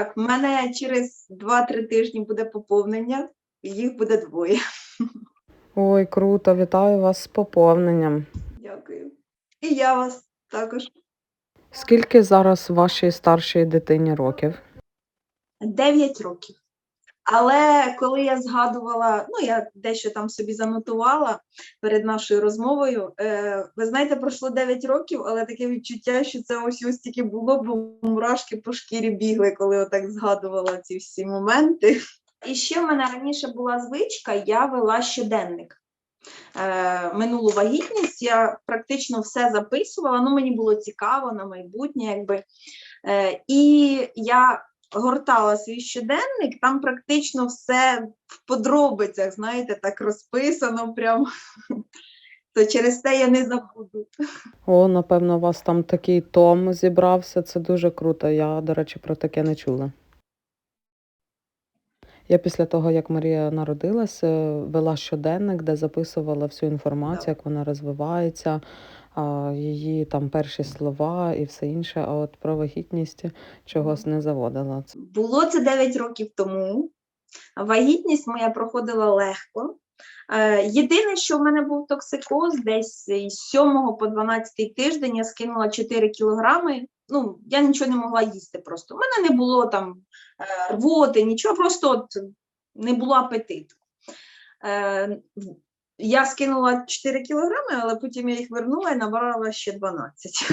Так, в мене через 2-3 тижні буде поповнення, їх буде двоє. Ой, круто, вітаю вас з поповненням. Дякую. І я вас також. Скільки зараз вашій старшій дитині років? 9 років. Але коли я згадувала, ну я дещо там собі занотувала перед нашою розмовою. Е, ви знаєте, пройшло 9 років, але таке відчуття, що це ось ось тільки було, бо мурашки по шкірі бігли, коли отак згадувала ці всі моменти. І ще в мене раніше була звичка, я вела щоденник. Е, минулу вагітність я практично все записувала, ну мені було цікаво на майбутнє, якби. Е, і я гортала свій щоденник, там практично все в подробицях, знаєте, так розписано прям. То через те я не забуду. О, напевно, у вас там такий том зібрався. Це дуже круто. Я, до речі, про таке не чула. Я після того, як Марія народилась, вела щоденник, де записувала всю інформацію, як вона розвивається, її там перші слова і все інше. А от про вагітність чогось не заводила. Було це 9 років тому. Вагітність моя проходила легко. Е, Єдине, що в мене був токсикоз, десь із 7 по 12 тиждень я скинула 4 кілограми. Ну, я нічого не могла їсти просто. У мене не було там е, рвоти, нічого, просто от не було апетиту. Е, Я скинула 4 кілограми, але потім я їх вернула і набрала ще 12.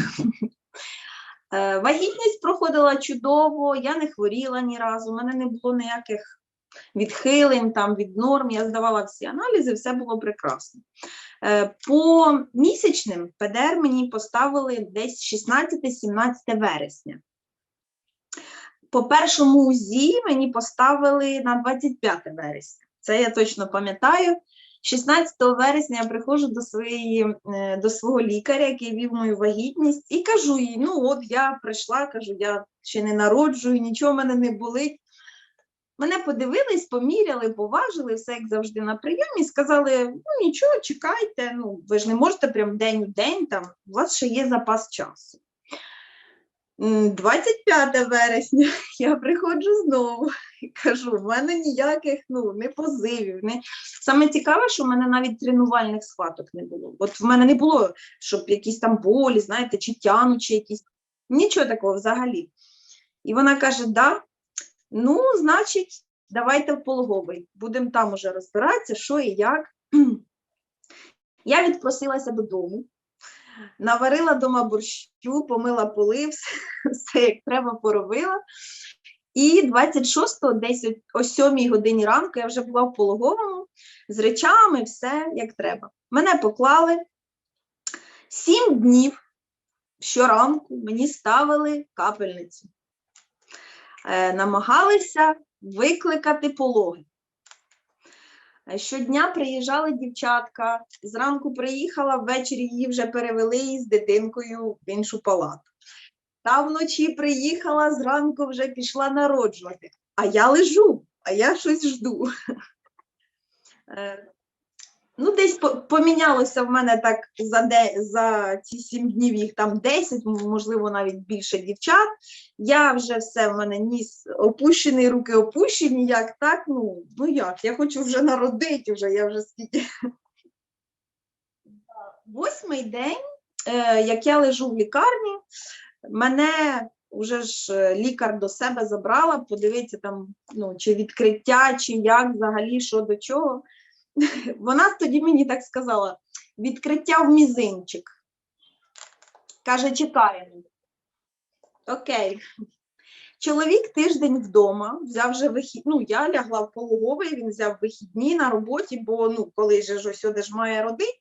Е, Вагітність проходила чудово, я не хворіла ні разу, у мене не було ніяких відхилень там, від норм, я здавала всі аналізи, все було прекрасно. Е, По місячним ПДР мені поставили десь 16-17 вересня. По першому УЗІ мені поставили на 25 вересня. Це я точно пам'ятаю. 16 вересня я приходжу до, своєї, е, до свого лікаря, який вів мою вагітність, і кажу їй: ну от я прийшла, кажу, я ще не народжую, нічого в мене не болить. Мене подивились, поміряли, поважили, все як завжди на прийомі, сказали: ну нічого, чекайте, ну ви ж не можете прям день у день, там, у вас ще є запас часу. 25 вересня я приходжу знову і кажу: в мене ніяких ну, не позивів. Не... Саме цікаве, що в мене навіть тренувальних схваток не було. От в мене не було, щоб якісь там болі, знаєте, чи тянучі якісь. Нічого такого взагалі. І вона каже: да, ну, значить, давайте в пологовий. Будемо там уже розбиратися, що і як. Я відпросилася додому, наварила дома борщу, помила поли, все, все як треба поробила. І 26-го, десь о- о 7 годині ранку, я вже була в пологовому з речами, все як треба. Мене поклали. Сім днів щоранку мені ставили капельницю. Е, намагалися викликати пологи. Е, Щодня приїжджали дівчатка, зранку приїхала, ввечері її вже перевели із дитинкою в іншу палату. Та вночі приїхала, зранку вже пішла народжувати. А я лежу, а я щось жду. Ну, десь помінялося в мене так за, де, за ці сім днів їх там 10, можливо, навіть більше дівчат. Я вже все в мене ніс опущений, руки опущені, як так, ну, ну як, я хочу вже народити, вже, я вже скільки. Восьмий день, е, як я лежу в лікарні, мене вже ж е, лікар до себе забрала, подивитися там, ну, чи відкриття, чи як взагалі, що до чого. Вона тоді мені так сказала: відкриття в мізинчик. Каже, чекаємо. Окей. Чоловік тиждень вдома, взяв вже вихід. Ну, я лягла в пологовий, він взяв вихідні на роботі, бо ну, коли ж ось сюди ж має родити.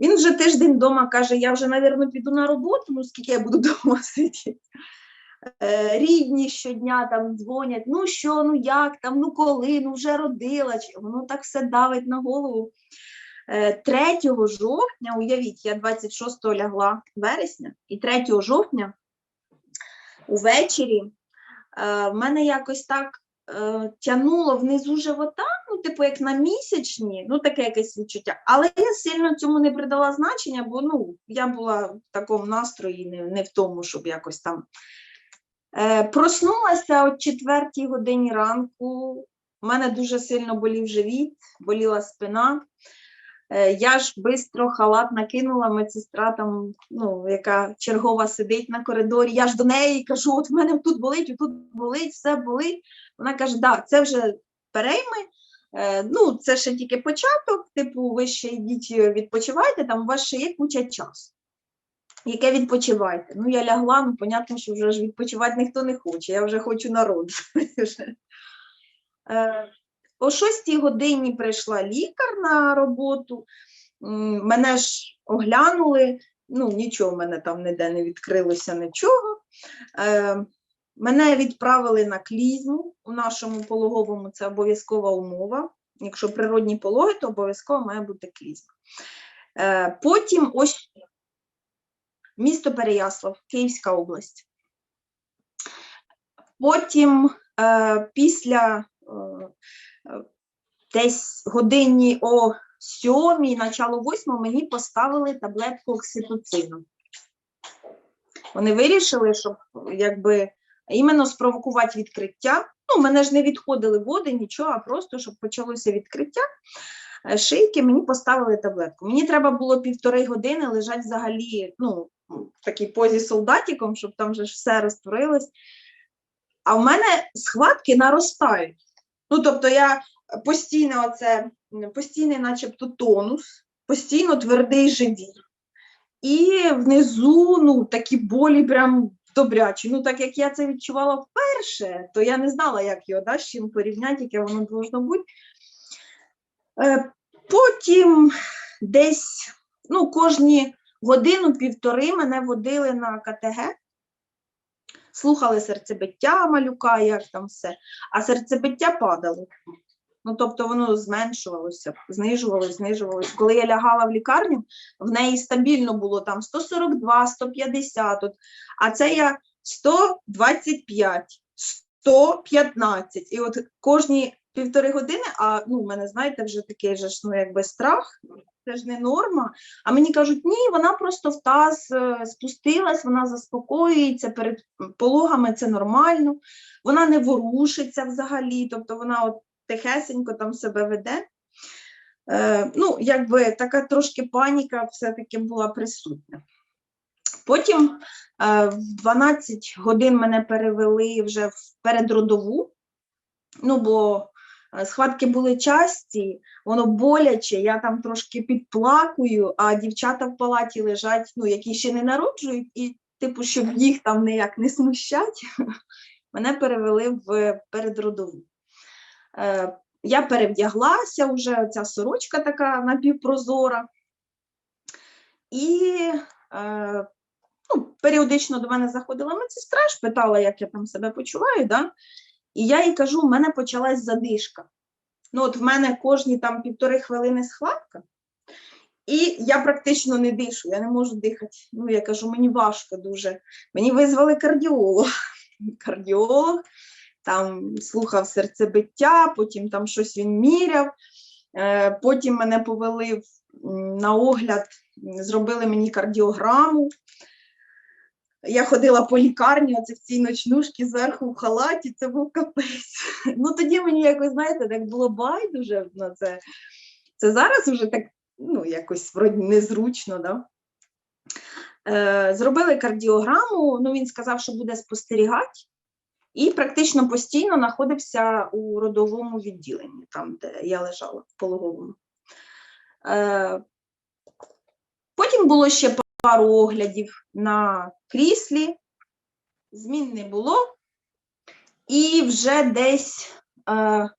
Він вже тиждень вдома каже: я вже, мабуть, піду на роботу, ну скільки я буду вдома сидіти. Е, Рідні щодня там дзвонять, ну що, ну як там, ну коли, ну вже родила, воно так все давить на голову. Е, 3 жовтня, уявіть, я 26-го лягла вересня, і 3 жовтня увечері е, в мене якось так е, тянуло внизу живота, ну, типу, як на місячні, ну таке якесь відчуття. Але я сильно цьому не придала значення, бо ну, я була в такому настрої, не, не в тому, щоб якось там Е, проснулася о 4 годині ранку. У мене дуже сильно болів живіт, боліла спина. Е, я ж швидко халат накинула, медсестра там, ну, яка чергова сидить на коридорі. Я ж до неї кажу: от в мене тут болить, тут болить, все болить. Вона каже: да, це вже перейми. Е, ну, це ще тільки початок, типу, ви ще йдіть відпочивайте, там у вас ще є куча часу. Яке відпочивайте? Ну, я лягла, ну, понятно, що вже ж відпочивати ніхто не хоче, я вже хочу народжувати. Е, о 6 годині прийшла лікар на роботу, мене ж оглянули, ну, нічого в мене там ніде не відкрилося, нічого. Е, Мене відправили на клізму у нашому пологовому, це обов'язкова умова. Якщо природні пологи, то обов'язково має бути клізма. Е, Потім ось місто Переяслав, Київська область. Потім е, після е, е, десь годині о сьомій, начало восьмої, мені поставили таблетку окситоцину. Вони вирішили, щоб якби іменно спровокувати відкриття. Ну, мене ж не відходили води, нічого, а просто щоб почалося відкриття е, шийки, мені поставили таблетку. Мені треба було півтори години лежати взагалі, ну, в такій позі солдатиком, щоб там вже все розтворилось. А в мене схватки наростають. Ну, тобто я постійно оце, постійний, начебто, тонус, постійно твердий живіт. І внизу ну, такі болі прям добрячі. Ну, так як я це відчувала вперше, то я не знала, як його да, з чим порівняти, яке воно должно бути. Е, потім десь ну, кожні годину-півтори мене водили на КТГ, слухали серцебиття малюка, як там все, а серцебиття падало. Ну, тобто воно зменшувалося, знижувалося, знижувалося. Коли я лягала в лікарню, в неї стабільно було там 142, 150, от, а це я 125, 115. І от кожні півтори години, а ну, в мене, знаєте, вже такий же ж, ну, якби страх, це ж не норма. А мені кажуть, ні, вона просто в таз е, спустилась, вона заспокоюється перед пологами, це нормально, вона не ворушиться взагалі, тобто вона от тихесенько там себе веде. Е, ну, якби така трошки паніка все-таки була присутня. Потім е, в 12 годин мене перевели вже в передродову, ну, бо схватки були часті, воно боляче, я там трошки підплакую, а дівчата в палаті лежать, ну, які ще не народжують, і, типу, щоб їх там ніяк не смущать, мене перевели в передродову. Е, я перевдяглася, вже ця сорочка така напівпрозора. І е, ну, періодично до мене заходила медсестра, питала, як я там себе почуваю. Да? І я їй кажу, у мене почалась задишка. Ну, от в мене кожні там півтори хвилини схватка, і я практично не дишу, я не можу дихати. Ну, я кажу, мені важко дуже. Мені визвали кардіолог. Кардіолог там слухав серцебиття, потім там щось він міряв. Е, Потім мене повели на огляд, зробили мені кардіограму. Я ходила по лікарні, оце в цій ночнушці зверху в халаті, це був капець. Ну тоді мені якось, знаєте, так було байдуже на це. Це зараз вже так, ну, якось вроді незручно, да? Е, зробили кардіограму, ну він сказав, що буде спостерігати і практично постійно знаходився у родовому відділенні, там, де я лежала, в пологовому. Е, потім було ще пару оглядів на кріслі, змін не було. І вже десь, е,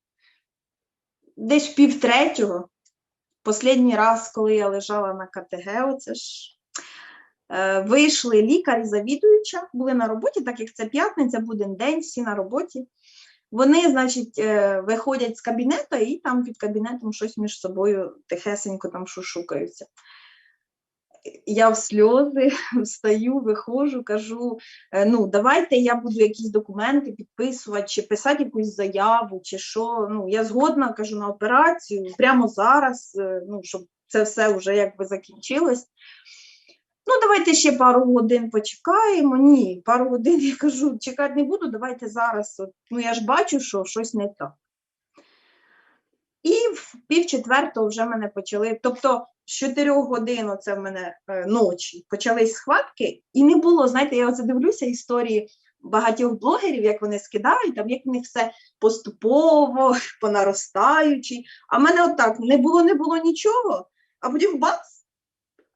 десь півтретього, останній раз, коли я лежала на КТГ, оце ж Е, Вийшли лікар і завідуюча, були на роботі, так як це п'ятниця, буден день, всі на роботі. Вони, значить, е, виходять з кабінету і там під кабінетом щось між собою тихесенько там шушукаються. Я в сльози встаю, виходжу, кажу: е, ну, давайте я буду якісь документи підписувати, чи писати якусь заяву, чи що. Ну, я згодна кажу на операцію прямо зараз, е, ну, щоб це все вже якби закінчилось. Ну, давайте ще пару годин почекаємо. Ні, пару годин я кажу, чекати не буду, давайте зараз. От, ну, я ж бачу, що щось не так. І в пів четвертого вже мене почали. Тобто, 4 годин це в мене е, ночі почались схватки, і не було. Знаєте, я оце дивлюся історії багатьох блогерів, як вони скидають, там як в них все поступово, по наростаючій. А в мене отак не було, не було нічого, а потім бац,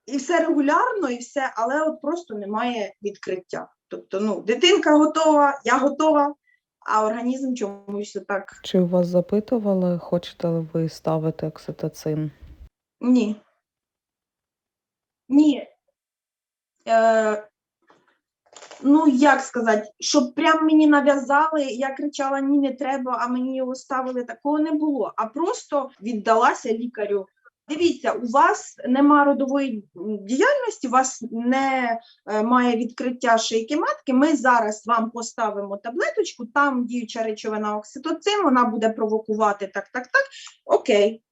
і все регулярно, і все, але от просто немає відкриття. Тобто, ну, дитинка готова, я готова, а організм чомусь так Чи у вас запитували, хочете ли ви ставити окситоцин? ні. Ні. Е, ну, як сказати, щоб прям мені нав'язали, я кричала ні, не треба, а мені його ставили, такого не було. А просто віддалася лікарю. Дивіться, у вас нема родової діяльності, у вас не е, відкриття шийки матки. Ми зараз вам поставимо таблеточку, там діюча речовина окситоцин, вона буде провокувати так, так, так. Окей.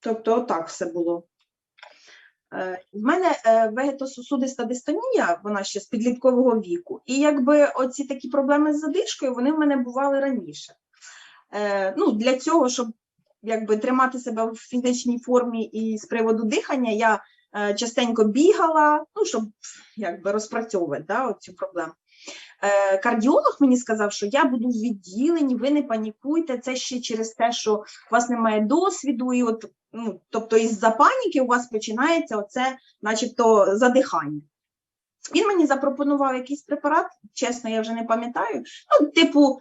Тобто, отак все було. Е, В мене е, вегетососудиста дистонія, вона ще з підліткового віку. І якби оці такі проблеми з задишкою, вони в мене бували раніше. Е, Ну, для цього, щоб якби тримати себе в фізичній формі і з приводу дихання, я частенько бігала, ну, щоб якби розпрацьовувати да, цю проблему. Е, Кардіолог мені сказав, що я буду в відділенні, ви не панікуйте, це ще через те, що у вас немає досвіду, і от, ну, тобто із-за паніки у вас починається оце, начебто, задихання. Він мені запропонував якийсь препарат, чесно, я вже не пам'ятаю. Ну, типу,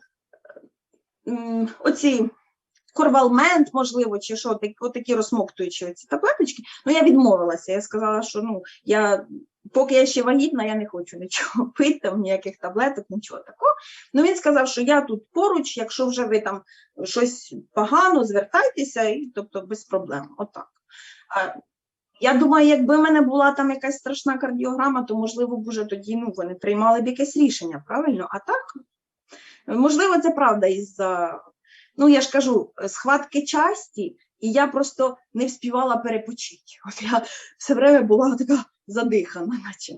оці корвалмент, можливо, чи що, так- отакі розсмоктуючі оці таблеточки. Ну, я відмовилася. Я сказала, що ну, я, поки я ще вагітна, я не хочу нічого пити, там, ніяких таблеток, нічого такого. Ну, він сказав, що я тут поруч, якщо вже ви там щось погано, звертайтеся, і, тобто без проблем. Отак. Я думаю, якби в мене була там якась страшна кардіограма, то можливо б тоді ну, вони приймали б якесь рішення, правильно? А так, можливо, це правда із-за, ну я ж кажу, схватки часті, і я просто не вспівала перепочити. От я все время була така задихана, наче.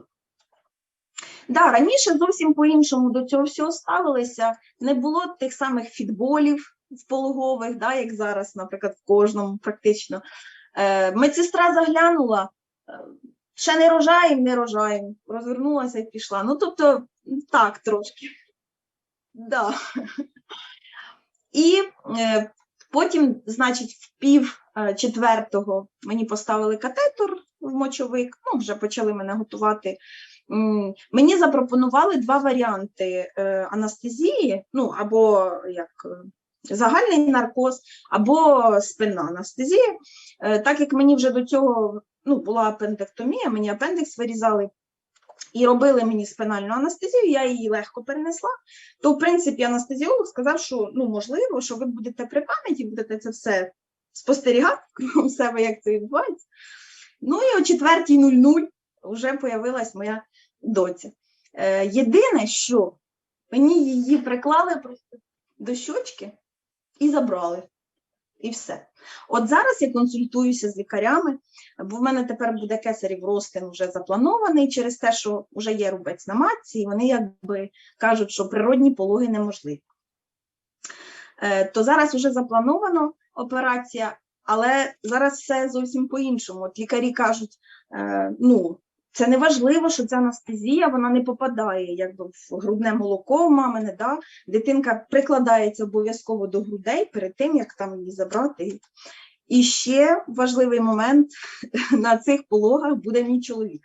Да, раніше зовсім по-іншому до цього всього ставилися. Не було тих самих фітболів в пологових, да, як зараз, наприклад, в кожному практично. Е, медсестра заглянула, е, ще не рожаємо, не рожаємо. Розвернулася і пішла. Ну, тобто, так трошки. Да. І е, потім, значить, в пів е, четвертого мені поставили катетор в мочовик, ну, вже почали мене готувати. Мені запропонували два варіанти е, анестезії, ну, або як е, загальний наркоз, або спинна анестезія. Так як мені вже до цього ну, була апендектомія, мені апендикс вирізали і робили мені спинальну анестезію, я її легко перенесла, то, в принципі, анестезіолог сказав, що ну, можливо, що ви будете при пам'яті, будете це все спостерігати кругом себе, як це відбувається. Ну і о 4.00 вже появилась моя доця. Е, єдине, що мені її приклали просто до щочки і забрали. І все. От зараз я консультуюся з лікарями, бо в мене тепер буде кесарів розтин вже запланований через те, що вже є рубець на матці, і вони якби кажуть, що природні пологи неможливі. Е, То зараз вже заплановано операція, але зараз все зовсім по-іншому. От лікарі кажуть, е, ну, це не важливо, що ця анестезія вона не попадає якби в грудне молоко в мамине, да? дитинка прикладається обов'язково до грудей перед тим, як там її забрати. І ще важливий момент на цих пологах буде мій чоловік.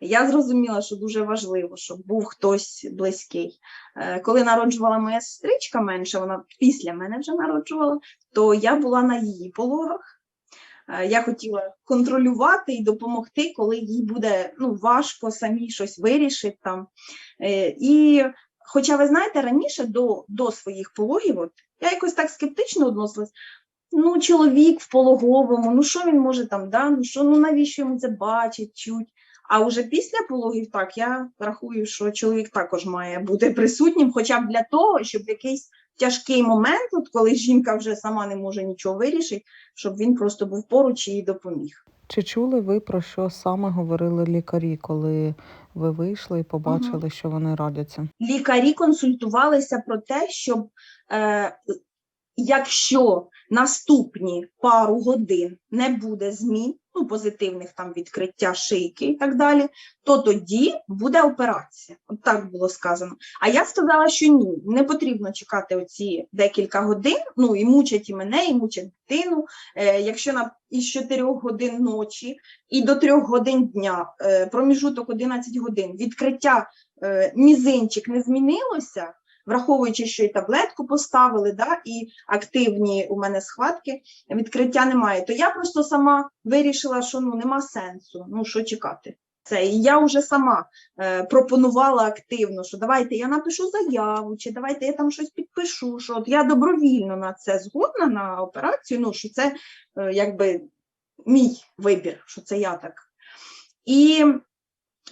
Я зрозуміла, що дуже важливо, щоб був хтось близький. Е, Коли народжувала моя сестричка менша, вона після мене вже народжувала, то я була на її пологах. Е, Я хотіла контролювати і допомогти, коли їй буде ну, важко самі щось вирішити там. Е, І хоча ви знаєте, раніше до, до своїх пологів, от, я якось так скептично відносилась. Ну, чоловік в пологовому, ну що він може там, да? ну що, ну навіщо йому це бачить, чуть. А вже після пологів, так, я рахую, що чоловік також має бути присутнім, хоча б для того, щоб якийсь тяжкий момент, от коли жінка вже сама не може нічого вирішити, щоб він просто був поруч і їй допоміг. Чи чули ви про що саме говорили лікарі, коли ви вийшли і побачили, що вони радяться? лікарі консультувалися про те, щоб е, якщо наступні пару годин не буде змін, ну, позитивних там відкриття шийки і так далі, то тоді буде операція. От так було сказано. А я сказала, що ні, не потрібно чекати оці декілька годин. Ну і мучать і мене, і мучать дитину. Е, якщо на із 4 годин ночі і до 3 годин дня, е, проміжуток 11 годин, відкриття е, мізинчик не змінилося, враховуючи, що і таблетку поставили, да, і активні у мене схватки, відкриття немає, то я просто сама вирішила, що ну нема сенсу, ну що чекати. Це і я вже сама е, пропонувала активно, що давайте я напишу заяву, чи давайте я там щось підпишу. Що от я добровільно на це згодна на операцію. Ну що це е, якби мій вибір, що це я так. І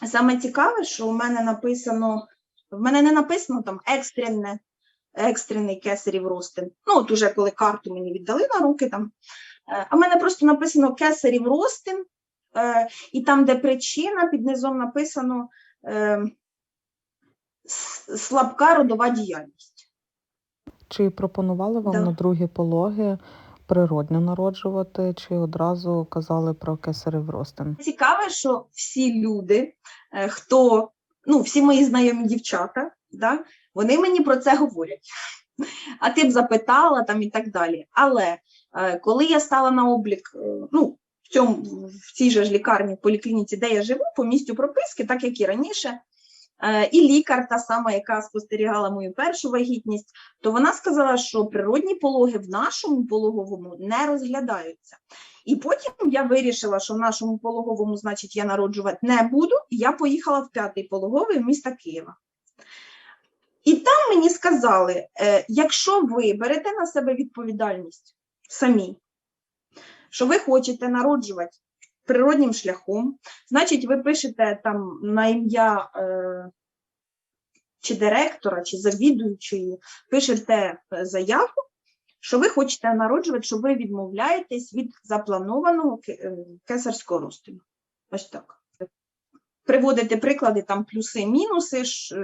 саме цікаве, що у мене написано, в мене не написано там екстрене, екстрений кесарів розтин. Ну, от уже коли карту мені віддали на руки там. Е, А в мене просто написано кесарів розтин, е, і там, де причина, під низом написано е, слабка родова діяльність. Чи пропонували вам Да. на другі пологи природньо народжувати, чи одразу казали про кесарів розтин? Цікаве, що всі люди, хто, ну, всі мої знайомі дівчата, да, вони мені про це говорять. А ти б запитала там і так далі. Але е, коли я стала на облік, е, ну, в цьому в цій же ж лікарні, в поліклініці, де я живу, по місцю прописки, так як і раніше, е, і лікар, та сама, яка спостерігала мою першу вагітність, то вона сказала, що природні пологи в нашому пологовому не розглядаються. І потім я вирішила, що в нашому пологовому, значить, я народжувати не буду, і я поїхала в п'ятий пологовий міста Києва. І там мені сказали: е, якщо ви берете на себе відповідальність самі, що ви хочете народжувати природнім шляхом, значить, ви пишете там на ім'я е, чи директора, чи завідуючої, пишете е, заяву, що ви хочете народжувати, що ви відмовляєтесь від запланованого е, кесарського розтину. Ось так. Приводите приклади, там плюси-мінуси,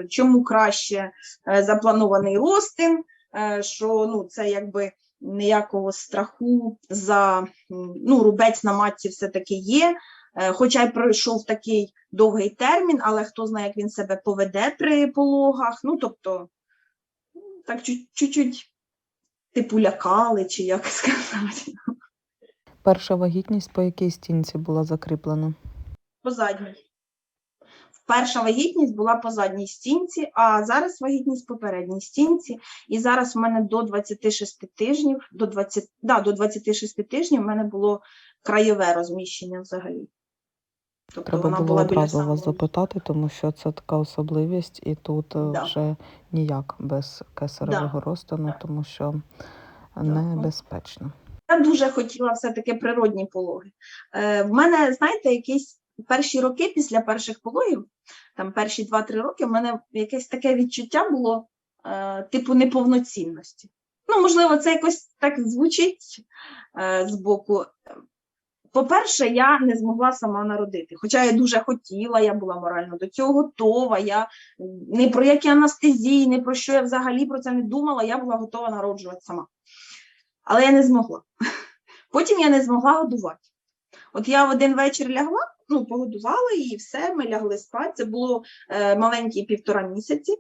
чому краще е, запланований розтин, е, що ну, це якби ніякого страху за ну, рубець на матці все-таки є. Хоча й пройшов такий довгий термін, але хто знає, як він себе поведе при пологах. Ну, тобто, так чуть- чуть-чуть типу лякали, чи як сказати, Перша вагітність по якій стінці була закріплена? по задній. Перша вагітність була по задній стінці, а зараз вагітність по передній стінці. І зараз в мене до 26 тижнів, до 20, да, до 26 тижнів в мене було краєве розміщення взагалі. Тобто Треба вона було була біля одразу вас запитати, тому що це така особливість, і тут е, Да. вже ніяк без кесаревого розтину, Да. тому що Да. небезпечно. Я дуже хотіла все-таки природні пологи. Е, в мене, знаєте, якісь перші роки після перших пологів, там перші 2-3 роки, в мене якесь таке відчуття було е, типу неповноцінності. Ну, можливо, це якось так звучить е, з боку. По-перше, я не змогла сама народити. Хоча я дуже хотіла, я була морально до цього готова. Я ні про які анестезії, ні про що я взагалі про це не думала, я була готова народжувати сама. Але я не змогла. Потім я не змогла годувати. От я в один вечір лягла, ну, погодувала її, все, ми лягли спати. Це було е, маленькі півтора місяці.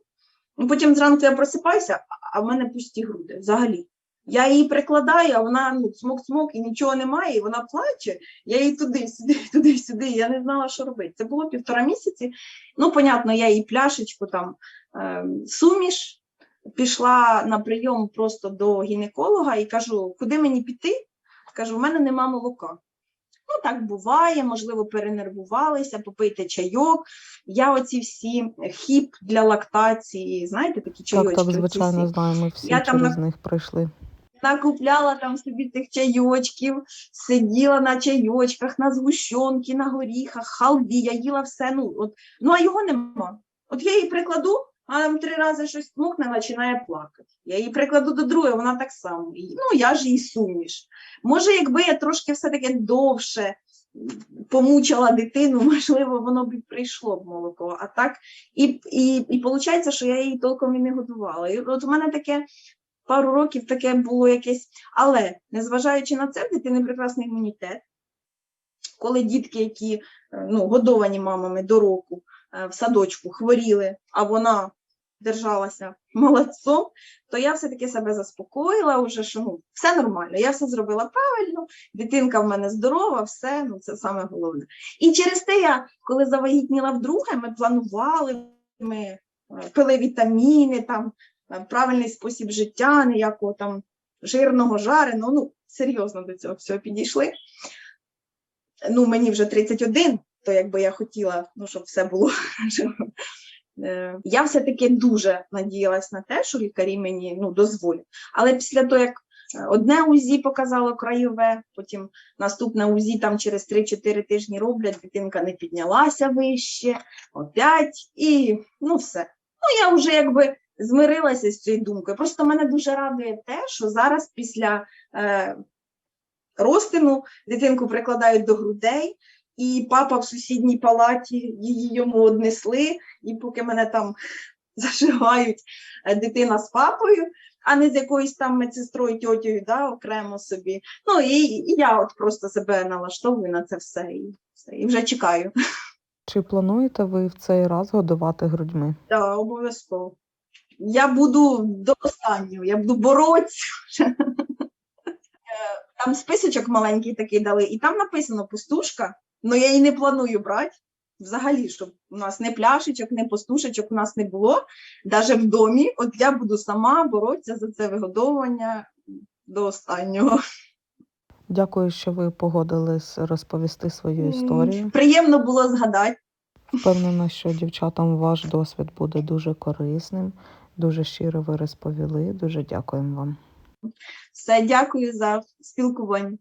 Потім зранку я просипаюся, а в мене пусті груди взагалі. Я її прикладаю, а вона ну, смок-смок і нічого немає, і вона плаче. Я її туди, сюди, туди, сюди. Я не знала, що робити. Це було півтора місяці. Ну, понятно, я їй пляшечку там е, суміш, пішла на прийом просто до гінеколога і кажу, куди мені піти? Кажу, в мене нема молока. Ну, так буває, можливо, перенервувалися, попийте чайок. Я оці всі хіп для лактації, знаєте, такі чайочки. Так, так, звичайно, ми всі Я там через на- них пройшли. Накупляла там собі тих чайочків, сиділа на чайочках, на згущенки, на горіхах, халві, я їла все. Ну, от, ну а його нема. От я її прикладу, а там три рази щось мукне, починає плакати. Я її прикладу до другої, вона так само. Ну, я ж їй суміш. Може, якби я трошки все-таки довше помучила дитину, можливо, воно б і прийшло б молоко. А так, і, і, і виходить, що я її толком і не годувала. І от у мене таке пару років таке було якесь. Але незважаючи на це, в дитини прекрасний імунітет. Коли дітки, які е, ну, годовані мамами до року е, в садочку хворіли, а вона держалася молодцом, то я все-таки себе заспокоїла, вже, що ну, все нормально, я все зробила правильно, дитинка в мене здорова, все, ну це саме головне. І через те я, коли завагітніла вдруге, ми планували, ми е, пили вітаміни, там, правильний спосіб життя, ніякого там жирного, жареного, ну, серйозно до цього всього підійшли. Ну, мені вже 31, то якби я хотіла, ну, щоб все було. Е, Я все-таки дуже надіялась на те, що лікарі мені ну, дозволять. Але після того, як е, одне УЗІ показало краєве, потім наступне УЗІ там через 3-4 тижні роблять, дитинка не піднялася вище, опять, і ну все. Ну, я вже якби змирилася з цією думкою. Просто мене дуже радує те, що зараз після е, розтину дитинку прикладають до грудей, і папа в сусідній палаті її йому однесли, і поки мене там зашивають е, дитина з папою, а не з якоюсь там медсестрою, тьотєю, да, окремо собі. Ну і, і я от просто себе налаштовую на це все і, все, і вже чекаю. Чи плануєте ви в цей раз годувати грудьми? Так, обов'язково. Я буду до останнього, я буду боротися. Е, Там списочок маленький такий дали, і там написано пустушка, але я її не планую брати. Взагалі, щоб у нас не пляшечок, не пустушечок у нас не було, навіть в домі. От я буду сама боротися за це вигодовування до останнього. Дякую, що ви погодились розповісти свою історію. Приємно було згадати. Впевнена, що дівчатам ваш досвід буде дуже корисним. Дуже щиро ви розповіли. Дуже дякуємо вам. Все, дякую за спілкування.